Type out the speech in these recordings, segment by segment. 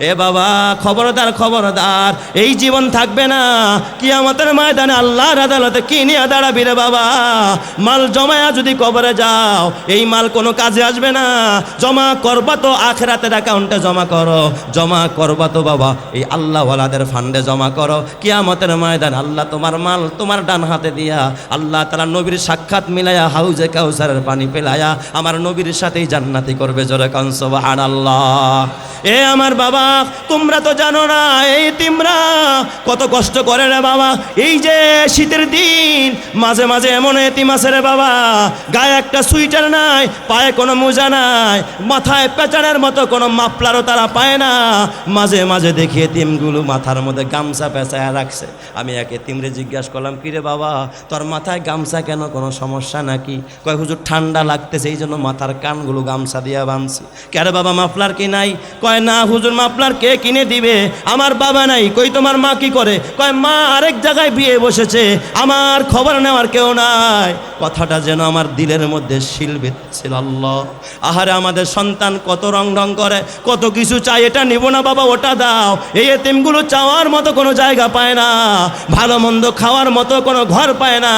এ বাবা, খবরদার খবরদার, এই জীবন থাকবে না। কি আমাদের ময়দানে আল্লাহর আদালতে কি নিয়ে দাঁড়াবি রে বাবা? মাল জমায়া যদি কবরে যাও, এই মাল কোনো কাজে আসবে না। জমা করবা তো আখেরাতের অ্যাকাউন্টে জমা করো। জমা করবা তো বাবা, এই আল্লাহওয়ালাদের ফান্ডে জমা করো। কিয়ামতের ময়দান আল্লাহ তোমার মাল তোমার ডান হাতে দিয়া, আল্লাহ তালা নবীর সাক্ষাৎ মিলায়া, হাউজে কাউসারের পানি পেলায়া, আমার নবীর সাথেই জান্নাতি করবে জোরে কনসবাহান আল্লাহ এ আমার বাবা তোমরা তো জানো না, এই তিমরা কত কষ্ট করে রে বাবা। এই যে শীতের দিন, মাঝে মাঝে এমন এতিম আছে রে বাবা, গায়ে একটা সুইটার নাই, পায়ে কোনো মোজা নাই, মাথায় পেঁচানের মতো কোনো মাফলারও তারা পায় না। মাঝে মাঝে দেখি এতিমগুলো মাথার মধ্যে গামছা পেঁচায় রাখছে। আমি এক এতিমরে জিজ্ঞাসা করলাম কিরে বাবা, তোর মাথায় গামছা কেন? কোনো সমস্যা নাকি? কয়, হুজুর, ঠান্ডা লাগতেছে এই জন্য মাথার কানগুলো গামছা দিয়া বাঁধছি। কেরে বাবা, মাফলার কি নাই? কয়, না হুজুর মাফলার কে কিনে দিবে? আমার বাবা নাই, কই তোমার মা কি করে? কয়, মা আরেক জায়গায় বিয়ে বসেছে, আমার খবর নেওয়ার কেউ নাই। কথাটা যেন আমার দিলের মধ্যে শিল ছিল আল্লাহ। আহারে, আমাদের সন্তান কত রং রং করে, কত কিছু চাই, এটা নিব না বাবা, ওটা দাও। এই এতিমগুলো চাওয়ার মতো কোনো জায়গা পায় না, ভালো মন্দ খাওয়ার মতো কোনো ঘর পায় না,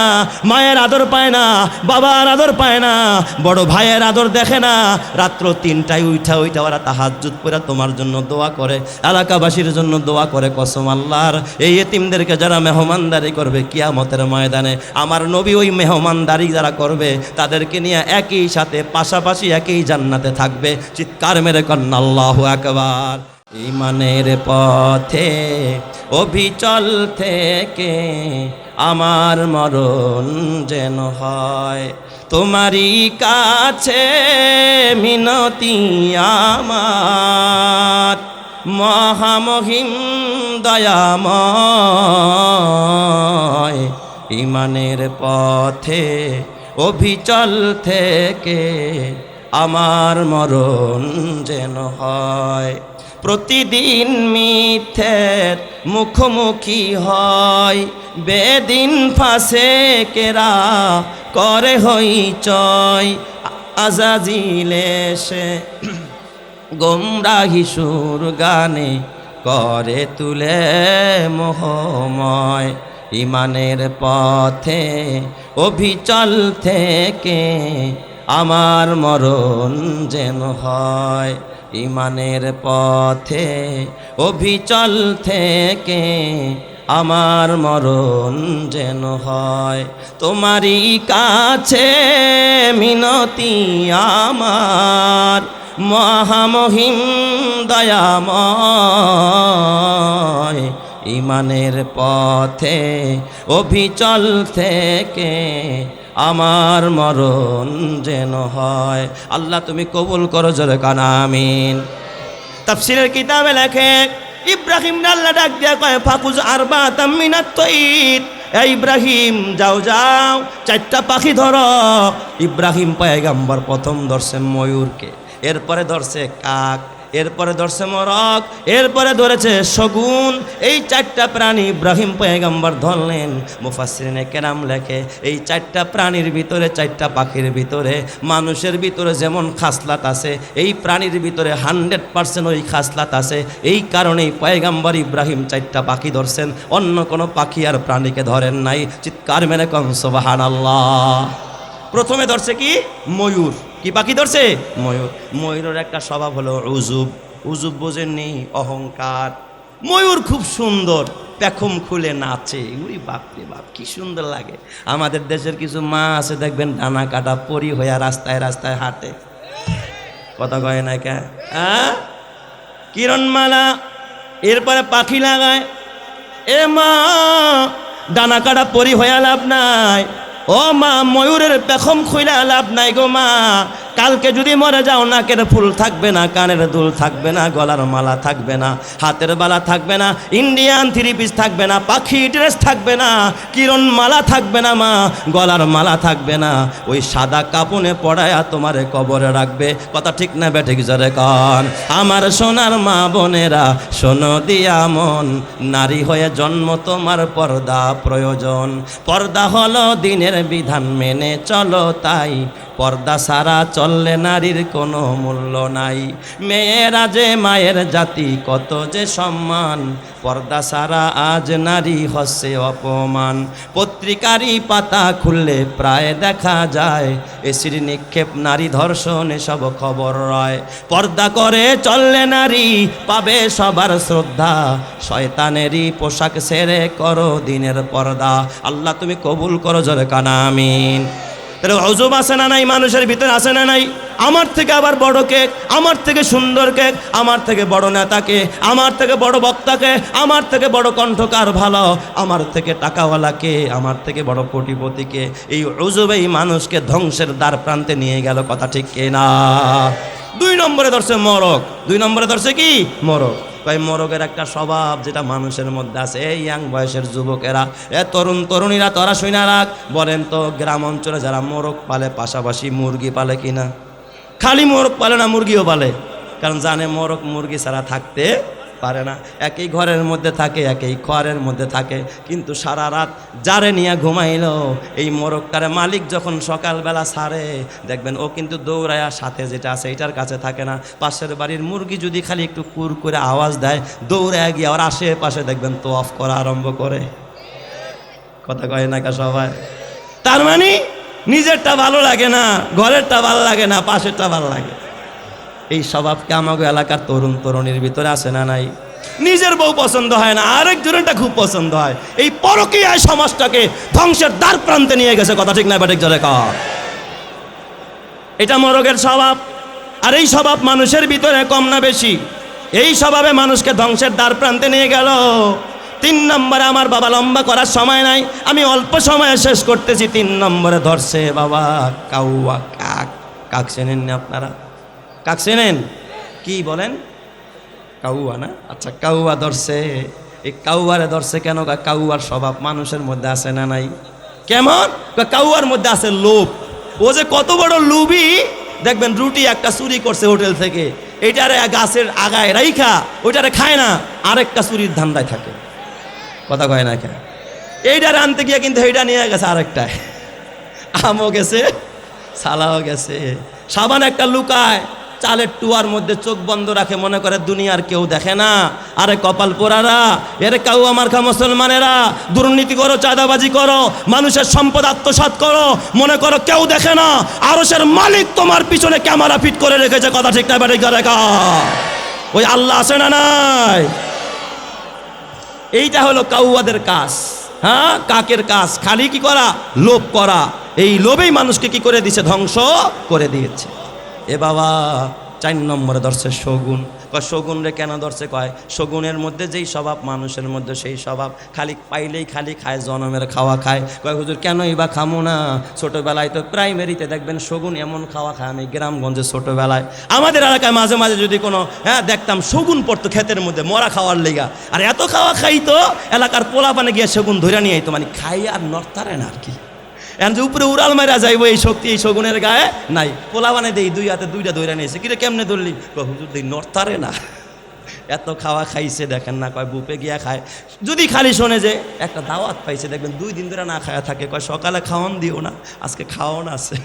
মায়ের আদর পায় না, বাবার আদর পায় না, বড় ভাইয়ের আদর দেখে না। রাত্র তিনটায় উঠা উঠা ওরা তাহাজুত করে তোমার জন্য দোয়া করে। এলাকাবাসীর জন্য দোয়া করে কসম আল্লাহর। এই এতিমদেরকে যারা মেহমানদারি করবে কিয়ামতের ময়দানে, আমার নবী ওই মেহমানদারি যারা করবে, তাদেরকে নিয়ে একই সাথে পাশাপাশি একই জান্নাতে থাকবে। চিৎকার মেরে কন্যা আল্লাহ একবার ইমানের পথে অভিচল থেকে আমার মরণ যেন হয়। তোমারই কাছে মিনতি আমার। মহামহিম দয়াময়, ইমানের পথে অভিচল থেকে আমার মরণ যেন হয়। প্রতিদিন মিথ্যের মুখোমুখি হয়, বেদিন ফাঁসে কেরা করে হই চয় আজাজিলে সে গোমরাহি সুর গানে করে তুলে মোহময়। ইমানের পথে, অভিচল থেকে আমার মরণ যেন হয়। ইমানের পথে, অভিচল থেকে আমার মরণ যেন হয়। তোমারই কাছে মিনতি আমার। মহামহিম দয়াময়, ইমানের পথে, অভিচল থেকে আমার মরণ যেন হয়। আল্লাহ তুমি কবুল করো জোরে কানামিন তাফসিরের কিতাবে লেখে, ইব্রাহিম আল্লাহ ডাক দিয়া কয়, ফাকুজ আরবা তামিনাত এ ইব্রাহিম, যাও যাও, চারটা পাখি ধরো। ইব্রাহিম পয়গাম্বর প্রথম ধরছে ময়ূরকে। এরপরে ধরছে কাক, এরপরে ধরছে মরক, এরপরে ধরেছে শগুন। এই চারটা প্রাণী ইব্রাহিম পয়গাম্বর ধরলেন। মুফাসরিনে কেরাম লেখে, এই চারটা প্রাণীর ভিতরে চারটা পাখির ভিতরে, মানুষের ভিতরে যেমন খাসলাত আছে, এই প্রাণীর ভিতরে হান্ড্রেড পার্সেন্ট ওই খাসলাত আছে। এই কারণেই পয়গাম্বর ইব্রাহিম চারটা পাখি ধরছেন, অন্য কোনো পাখি আর প্রাণীকে ধরেন নাই। চিৎকার মেরে কম সোবাহান আল্লাহ প্রথমে ধরছে কি? ময়ূর। কি পাখি ধরছে? ময়ূর, ময়ূরের একটা স্বভাব হলো উজুব। উজুব বোঝেননি, অহংকার। ময়ূর খুব সুন্দর, পেখম খুলে নাচে। উই বাপরে বাপ, কি সুন্দর লাগে। আমাদের দেশের কিছু মা আছে, দেখবেন, ডানা কাটা পরি হইয়া রাস্তায় রাস্তায় হাঁটে। কথা কয় না কে? হ্যাঁ? কিরণমালা, এরপরে পাখি লাগায়। এ মা, ডানা কাটা পরি হইয়া লাভ নাই। ও মা ময়ূরের পেখম খুইলা লাভ নাই গো মা। কালকে যদি মরে যাও, নাকের ফুল থাকবে না, কানের দুল থাকবে না, গলার মালা থাকবে না, হাতের বালা থাকবে না ইন্ডিয়ান থ্রি পিস থাকবে না, পাখি ড্রেস থাকবে না, কিরণ মালা থাকবে না মা, গলার মালা থাকবে না, ওই সাদা কাপনে পড়ায়া তোমারে কবরে রাখবে। কথা ঠিক না বেঠে জরে কন। আমার সোনার মা বোনেরা, শোনো দিয়া মন, নারী হয়ে জন্ম তোমার পর্দা প্রয়োজন। পর্দা হলো দিনের বিধান মেনে চলো তাই পর্দা সারা চললে নারীর কোনো মূল্য নাই। মেয়েরা যে মায়ের জাতি, কত যে সম্মান। পর্দা সারা আজ নারী হসে অপমান। পত্রিকারই পাতা খুললে প্রায় দেখা যায়। এসির নিক্ষেপ, নারী ধর্ষণ, এসব খবর রয়। পর্দা করে চললে নারী পাবে সবার শ্রদ্ধা। শয়তানেরই পোশাক সেরে করো দিনের পর্দা। আল্লাহ তুমি কবুল করো জোরে কানা, আমিন। তাহলে অজব আসে না নাই, মানুষের ভিতরে আসে না নাই? আমার থেকে আবার বড় কেক আমার থেকে সুন্দর কেক আমার থেকে বড় নেতাকে আমার থেকে বড় বক্তাকে আমার থেকে বড় কণ্ঠকার ভালো? আমার থেকে টাকাওয়ালাকে আমার থেকে বড় কোটিপতিকে এই অজব এই মানুষকে ধ্বংসের দ্বার প্রান্তে নিয়ে গেল, কথা ঠিক কে না দুই নম্বরে ধরছে মরক। দুই নম্বরে ধরছে কি? মরক। কয়, মোরগের একটা স্বভাব যেটা মানুষের মধ্যে আছে। এই ইয়াং বয়সের যুবকেরা, এ তরুণ তরুণীরা, তোরা শুনে রাখ। বলেন, তো গ্রাম অঞ্চলে যারা মোরগ পালে, পাশাপাশি মুরগি পালে কিনা? খালি মোরগ পালে না, মুরগিও পালে। কারণ জানে মোরগ, মুরগি ছাড়া থাকতে পারে না। একই ঘরের মধ্যে থাকে, একই খড়ের মধ্যে থাকে। কিন্তু সারা রাত যারে নিয়ে ঘুমাইল, এই মোরক্কার মালিক যখন সকালবেলা ছাড়ে দেখবেন ও কিন্তু দৌড়ায়া সাথে যেটা আছে এটার কাছে থাকে না। পাশের বাড়ির মুরগি যদি খালি একটু কুর করে আওয়াজ দেয়, দৌড়ায় গিয়ে আবার আশেপাশে দেখবেন তো অফ করা আরম্ভ করে। কথা কয় না কা সবাই? তার মানে নিজেরটা ভালো লাগে না, ঘরেরটা ভালো লাগে না, পাশেরটা ভালো লাগে এই স্বভাবকে আমাকে এলাকার তরুণ তরুণীর ভিতরে আসে না নাই? নিজের বউ পছন্দ হয় না, আরেক আরেকজনেরটা খুব পছন্দ হয়। এই পরকীয়ায় সমাজটাকে ধ্বংসের দ্বার প্রান্তে নিয়ে গেছে, কথা ঠিক না বাটিক জলে এটা মরগের স্বভাব, আর এই স্বভাব মানুষের ভিতরে কম না বেশি। এই স্বভাবে মানুষকে ধ্বংসের দ্বার প্রান্তে নিয়ে গেল। তিন নম্বরে আমার বাবা লম্বা করার সময় নাই, আমি অল্প সময়ে শেষ করতেছি। তিন নম্বরে ধরছে বাবা, কাউয়া কাক। কাক চেনেননি আপনারা? কাক চেনেন? কি বলেন? কাউয়া না? আচ্ছা কাউয়া ধরছে। এই কাউয়ারে ধরছে কেন? কাউয়ার স্বভাব মানুষের মধ্যে আছে না নাই? কেমন? কাউয়ার মধ্যে আছে লোভ। ও যে কত বড় লুবি দেখবেন রুটি একটা চুরি করছে হোটেল থেকে। এইটারে গাছের আগায় রাইখা, ওইটারে খায় না। আরেকটা চুরির ধান্দায় থাকে। কথা কয় না কেন? এইটারে আনতে গিয়ে কিন্তু এইটা নিয়ে গেছে আরেকটায়। আমও গেছে, সালাও গেছে। সাবান একটা লুকায়। চালের টুয়ার মধ্যে চোখ বন্ধ রাখে, মনে করে দুনিয়ার কেউ দেখে না। আরে কপাল পোড়ারা, এরে কাউ আমার খা মুসলমানেরা, দুর্নীতি করো, চাঁদাবাজি করো, মানুষের সম্পদ আত্মসাৎ করো, মনে করো কেউ দেখে না। আরসের মালিক তোমার পিছনে ক্যামেরা ফিট করে রেখেছে, কথা ঠিক না বাড়ি রেখা ওই আল্লাহ আছে না নাই? এইটা হলো কাউয়াদের কাজ। হ্যাঁ কাকের কাজ। খালি কি করা? লোভ করা। এই লোভেই মানুষকে কি করে দিছে? ধ্বংস করে দিয়েছে। এ বাবা, চার নম্বরে ধরছে শগুন। কয়, শগুন রে কেন ধরছে? কয়, শগুনের মধ্যে যেই স্বভাব, মানুষের মধ্যে সেই স্বভাব। খালি পাইলেই খালি খায়, জনমের খাওয়া খায়। কয়, হুজুর, কেনই বা খামো না? ছোটোবেলায় তো প্রাইমারিতে দেখবেন শগুন এমন খাওয়া খায় আমি গ্রামগঞ্জে ছোটোবেলায়। আমাদের এলাকায় মাঝে মাঝে যদি কোনো হ্যাঁ দেখতাম শগুন পড়তো ক্ষেতের মধ্যে, মরা খাওয়ার লেগা। আর এত খাওয়া খাইতো, এলাকার পোলা পানে গিয়ে শগুন ধরে নিয়ে আইতো মানে খাই আর নড়তারে না আর কি। এখন যে উপরে উড়াল মারা যাইব, এই শক্তি, এই শগুনের গায়ে নাই। পোলা বানে দেই, দুই হাতে দুইটা দইরা নিয়েছে। কিরে কেমনে ধরলি? হুজুর, দেই নড়তারে না। এত খাওয়া খাইছে, দেখেন না, কয় বুপে গিয়া খায়। যদি খালি শোনে যে, একটা দাওয়াত পাইছে, দেখবেন দুই দিন ধরে না খায়া থাকে। কয়, সকালে খাওয়ান দিও না, আজকে খাওয়ান আছে।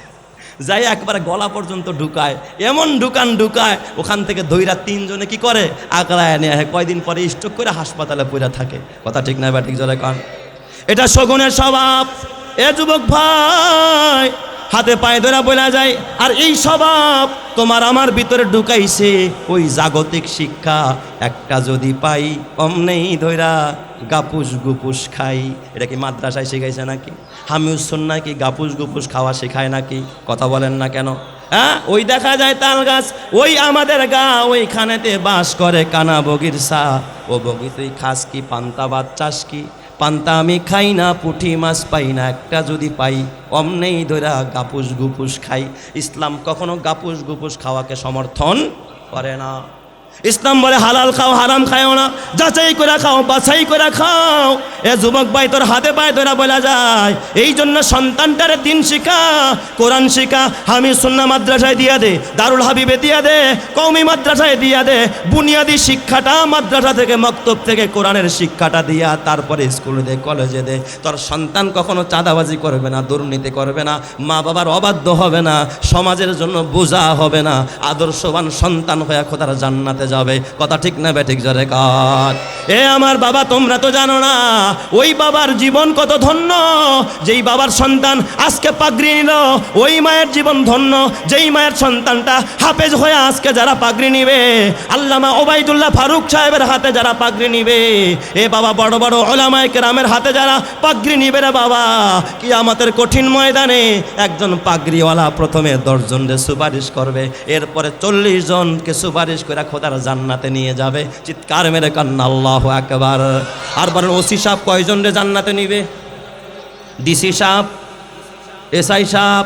যাই একবারে গলা পর্যন্ত ঢুকায়, এমন ঢুকান ঢুকায়, ওখান থেকে দইরা তিনজনে কি করে? আকড়ায় নিয়ে আসে। কয়দিন পরে স্ট্রোক করে হাসপাতালে পড়ে থাকে। কথা ঠিক না বা ঠিক জলে কন? এটা শগুনের স্বভাব। এ যুবক ভাই, হাতে পায়ে ধরা বলা যায়, আর এই স্বভাব তোমার আমার ভিতরে ঢুকাইছে। ওই জাগতিক শিক্ষা একটা যদি পাই অমনেই ধৈরা গাপুস গুপুস খাই। এটা কি মাদ্রাসায় শিখাইছে নাকি? হামিউসন্না কি গাপুস গুপুস খাওয়া শেখায় নাকি? কথা বলেন না কেন? হ্যাঁ ওই দেখা যায় তাল গাছ, ওই আমাদের গা, ওইখানেতে বাস করে কানা বগির সা ও বগি, তুই খাস কি? পান্তা ভাত চাস কি? পান্তা আমি খাই না পুঁটি মাছ পাই না, একটা যদি পাই, অমনেই ধরা গাপুস গুপুস খাই। ইসলাম কখনো গাপুস গুপুস খাওয়াকে সমর্থন করে না। ইসলাম বলে, হালাল খাও, হারাম খাও না। যাচাই করে খাও, বাছাই করে খাও। এ যুবক ভাই, তোর হাতে পায়ে তোরা বলা যায়। এই জন্য সন্তানটারে দিন শিখা, কোরআন শিখা আমি সুন্না মাদ্রাসায় দিয়া দে, দারুল হাবিবে দিয়া দে কৌমি মাদ্রাসায় দিয়া দে, বুনিয়াদি শিক্ষাটা মাদ্রাসা থেকে, মক্তব থেকে, কোরআনের শিক্ষাটা দিয়া, তারপরে স্কুলে দে, কলেজে দে। তোর সন্তান কখনো চাঁদাবাজি করবে না, দুর্নীতি করবে না, মা বাবার অবাধ্য হবে না, সমাজের জন্য বোঝা হবে না, আদর্শবান সন্তান হয়ে খোদার জান্নাতে যাবে। কথা ঠিক না বেঠিক জরে কাজ এ আমার বাবা, তোমরা তো জানো না, ওই বাবার জীবন কত ধন্য। যেই বাবার সন্তান আজকে পাগড়ি নিল, ওই মায়ের জীবন ধন্য। যেই মায়ের সন্তানটা হাফেজ হয়ে আজকে যারা পাগড়ি নিবে, আল্লামা ওবাইদুল্লাহ ফারুক সাহেবের হাতে যারা পাগড়ি নিবে, এ বাবা বড় বড় ওলামায় কেরামের হাতে যারা পাগড়ি নিবে রে বাবা কি আমাদের কঠিন ময়দানে একজন পাগড়িওয়ালা প্রথমে দশজনকে সুপারিশ করবে, এরপরে চল্লিশ জনকে সুপারিশ করে খোদার জান্নাতে নিয়ে যাবে। চিৎকার মেরে কান্না, আল্লাহ একবার আর বলেন, ওসি সাহেব কয়জন রে জান্নাতে নিবে? ডিসি সাহেব, এসআই সাহেব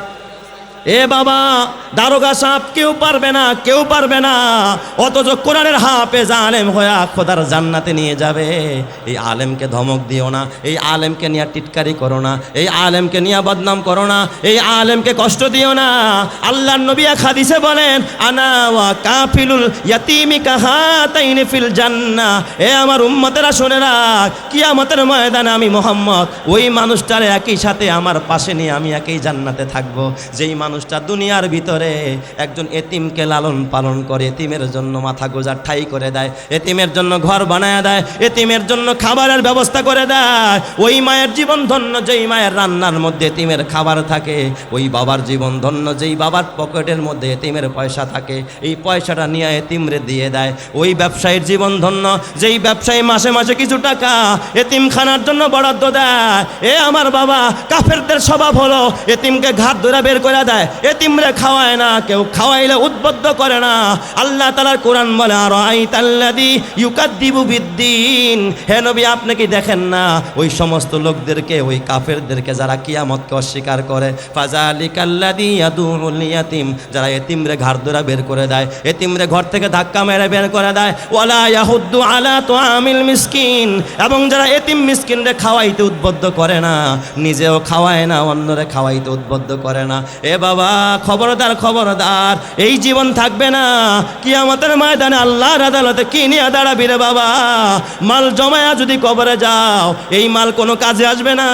এ বাবা, দারোগা সাপ কেউ পারবে না, কেউ পারবে না। অথচ কোরআনের হাফেজ আলেম হয়ে খোদার জান্নাতে নিয়ে যাবে। এই আলেমকে ধমক দিও না, এই আলেমকে নিয়ে টিটকারি করো না, এই আলেমকে নিয়ে বদনাম করো না, এই আলেমকে কষ্ট দিও না। আল্লাহ নবী এক হাদিসে বলেন, আনা ওয়া কাফিলুল ইয়াতিমি কাহাতাইনি ফিল জান্না। এ আমার উম্মতেরা শুনে রাখ, কিয়ামতের ময়দানে আমি মোহাম্মদ, ওই মানুষটার একই সাথে আমার পাশে নিয়ে আমি একই জান্নাতে থাকব। যেই মানুষটা দুনিয়ার ভিতরে একজন এতিমকে লালন পালন করে, এতিমের জন্য মাথা গোজার ঠাই করে দেয়, এতিমের জন্য ঘর বানায় দেয়, এতিমের জন্য খাবারের ব্যবস্থা করে দেয়। ওই মায়ের জীবন ধন্য, যেই মায়ের রান্নার মধ্যে এতিমের খাবার থাকে, ওই বাবার জীবন ধন্য, যেই বাবার পকেটের মধ্যে এতিমের পয়সা থাকে, এই পয়সাটা নিয়ে এতিমরে দিয়ে দেয়। ওই ব্যবসায়ীর জীবন ধন্য, যেই ব্যবসায়ী মাসে মাসে কিছু টাকা এতিম খানার জন্য বরাদ্দ দেয়, এ আমার বাবা, কাফেরদের স্বভাব হলো, এতিমকে ঘাট ধরে বের করে দেয় এতিমরে খাওয়ায় না, কেউ খাওয়াইলে উদ্বুদ্ধ করে না। আল্লাহ তালার কোরআন বলে আর আই তাল্লাদি ইউকাদ্দিবু বিদ্দিন। হে নবী, আপনি কি দেখেন না? ওই সমস্ত লোকদেরকে, ওই কাফেরদেরকে যারা কিয়ামতকে অস্বীকার করে ফাজালি কাল্লাদি ইয়াদুল ইয়াতিম। যারা এতিমরে ঘাড় ধরে বের করে দেয়, এতিমরে ঘর থেকে ধাক্কা মেরে বের করে দেয়, ওয়ালা ইয়াহুদ্দু আলা তো আমিল মিসকিন। এবং যারা এতিম মিসকিনরে খাওয়াইতে উদ্বুদ্ধ করে না, নিজেও খাওয়ায় না, অন্যরে খাওয়াইতে উদ্বুদ্ধ করে না। এ বাবা, খবরদার খবরদার। এই জীবন থাকবে না। কি আমাদের ময়দানে আল্লাহর আদালতে কি নিয়ে দাঁড়াবি রে বাবা? মাল জমায়া যদি কবরে যাও, এই মাল কোনো কাজে আসবে না।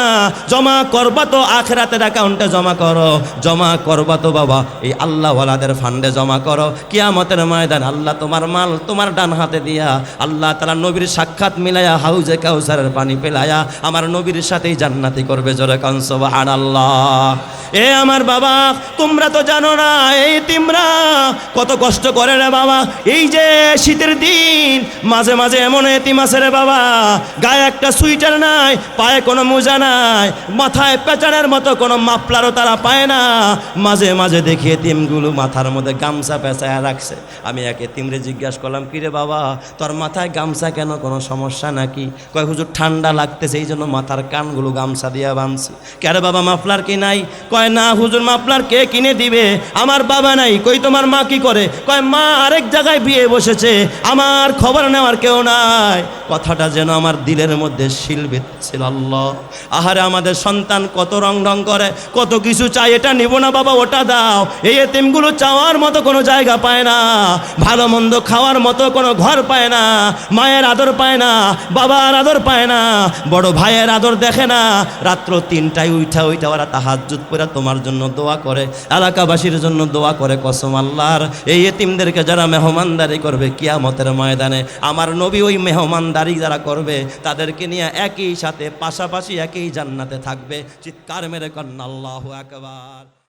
জমা করবা তো আখেরাতের অ্যাকাউন্টে জমা করো। জমা করবা তো বাবা, এই আল্লাহওয়ালাদের ফান্ডে জমা করো। কিয়ামতের ময়দান আল্লাহ তোমার মাল তোমার ডান হাতে দিয়া, আল্লাহ তালা নবীর সাক্ষাৎ মিলায়া, হাউজে কাউসারের পানি পেলায়া, আমার নবীর সাথেই জান্নাতি করবে জোরে কনসবাহান আল্লাহ এ আমার বাবা তোমরা তো জানো না, এই তিমরা কত কষ্ট করে রে বাবা। এই যে শীতের দিন, মাঝে মাঝে এমন এতিম আছে রে বাবা। গায়ে একটা সুইটার নাই, পায়ে কোনো মোজা নাই, মাথায় পেঁচানের মতো কোনো মাফলারও তারা পায় না। মাঝে মাঝে দেখি এতিমগুলো মাথার মধ্যে গামছা পেঁচায় রাখছে। আমি এক এতিমরে জিজ্ঞাসা করলাম কিরে বাবা, তোর মাথায় গামছা কেন? কোনো সমস্যা নাকি? কয়, হুজুর, ঠান্ডা লাগতেছে, এই জন্য মাথার কানগুলো গামছা দিয়া বাঁধছি। কেরে বাবা, মাফলার কি নাই? কয়, না হুজুর, মাফলার কে কিনে দিবে? আমার বাবা নাই, কই তোমার মা কি করে? কয়, মা আরেক জায়গায় বিয়ে বসেছে, আমার খবর নেওয়ার কেউ নাই। কথাটা যেন আমার দিলের মধ্যে শিলবিত ছিল আল্লাহ আহারে আমাদের সন্তান কত রং রং করে, কত কিছু চাই এটা নিব না বাবা, ওটা দাও। এই এতিমগুলো চাওয়ার মতো কোনো জায়গা পায় না। ভালো মন্দ খাওয়ার মতো কোনো ঘর পায় না। মায়ের আদর পায় না, বাবার আদর পায় না। বড় ভাইয়ের আদর দেখে না। রাত্র তিনটায় উঠা উঠা ওরা তাহাজুত করে তোমার জন্য দোয়া করে, এলাকাবাসীর জন্য দোয়া করে কসম আল্লাহর। এই এতিমদেরকে যারা মেহমানদারি করবে কিয়ামতের ময়দানে, আমার নবী ওই মেহমানদারি যারা করবে, তাদেরকে নিয়ে একই সাথে পাশাপাশি একই জান্নাতে থাকবে। চিৎকার মেরে কন্যা, আল্লাহ একবার